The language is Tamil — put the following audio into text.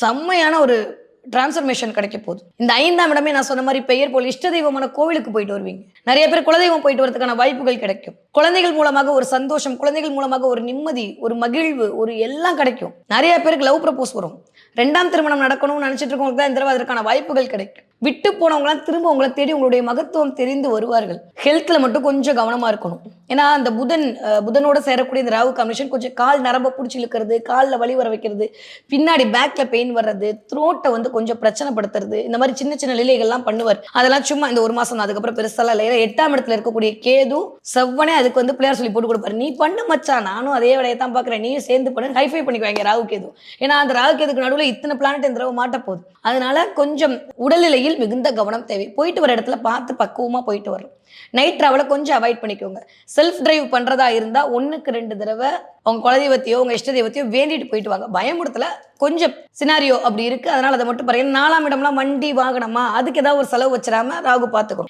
செம்மையான ஒரு டிரான்ஸ்ஃபர்மேஷன் கிடைக்க போகுது. இந்த ஐந்தாம் இடமே நான் சொன்ன மாதிரி பெயர் போல் இஷ்ட தெய்வமான கோவிலுக்கு போயிட்டு வருவீங்க. நிறைய பேர் குலதெய்வம் போயிட்டு வரதுக்கான வாய்ப்புகள் கிடைக்கும். குழந்தைகள் மூலமாக ஒரு சந்தோஷம் குழந்தைகள் மூலமாக ஒரு நிம்மதி ஒரு மகிழ்வு ஒரு எல்லாம் கிடைக்கும். நிறைய பேருக்கு லவ் ப்ரப்போஸ் வரும். ரெண்டாம் திருமணம் நடக்கணும்னு நினைச்சிட்டு இருக்கவங்களுக்கு தான் இந்த தடவை அதற்கான வாய்ப்புகள் கிடைக்கும். விட்டு போனவங்களாம் திரும்ப உங்களை தேடி உங்களுடைய மகத்துவம் தெரிந்து வருவார்கள். ஹெல்த்தில் மட்டும் கொஞ்சம் கவனமாக இருக்கணும். ஏன்னா அந்த புதன் புதனோட சேரக்கூடிய இந்த ராகு காம்பினேஷன் கொஞ்சம் கால் நரம்ப பிடிச்சி இழுக்கிறது காலில் வலி வர வைக்கிறது பின்னாடி பேக்கில் பெயின் வர்றது த்ரோட்டை வந்து கொஞ்சம் பிரச்சனைப்படுத்துறது இந்த மாதிரி சின்ன சின்ன நிலைகள்லாம் பண்ணுவார். அதெல்லாம் சும்மா இந்த ஒரு மாதம் தான் அதுக்கப்புறம் பெருசாலாம் இல்லை. ஏன்னா எட்டாம் இடத்துல இருக்கக்கூடிய கேது செவ்வனே அதுக்கு வந்து பிள்ளையார் சொல்லி போட்டு கொடுப்பாரு. நீ பண்ணு மச்சான் நானும் அதே வேலையை தான் பார்க்குறேன். நீயும் சேர்ந்து பண்ணு ஹைஃபை பண்ணிக்குவாங்க ராகு கேது. ஏன்னா அந்த ராகு கேதுக்கு நடுவில் இத்தனை பிளானட் இந்த ரவு மாட்ட போகுது அதனால கொஞ்சம் உடல்நிலையில் மிகுந்த கவனம் தேவை. போயிட்டு வர இடத்துல பார்த்து பக்குவமாக போயிட்டு வரணும். நைட் ட்ராவலை கொஞ்சம் அவாய்ட் பண்ணிக்கோங்க. செல்ஃப் டிரைவ் பண்ணுறதா இருந்தால் ஒன்றுக்கு ரெண்டு தடவை உங்க குலதெய்வத்தையோ உங்க இஷ்ட தெய்வத்தையோ வேண்டிட்டு போயிட்டு வாங்க. பயமுடுத்தல கொஞ்சம் சினாரியோ அப்படி இருக்கு. அதனால அதை மட்டும் பாருங்க. நாலாம் இடம்லாம் வண்டி வாகனமா? அதுக்கு ஏதாவது ஒரு செலவு வச்சிடாம ராகு பார்த்துக்கணும்.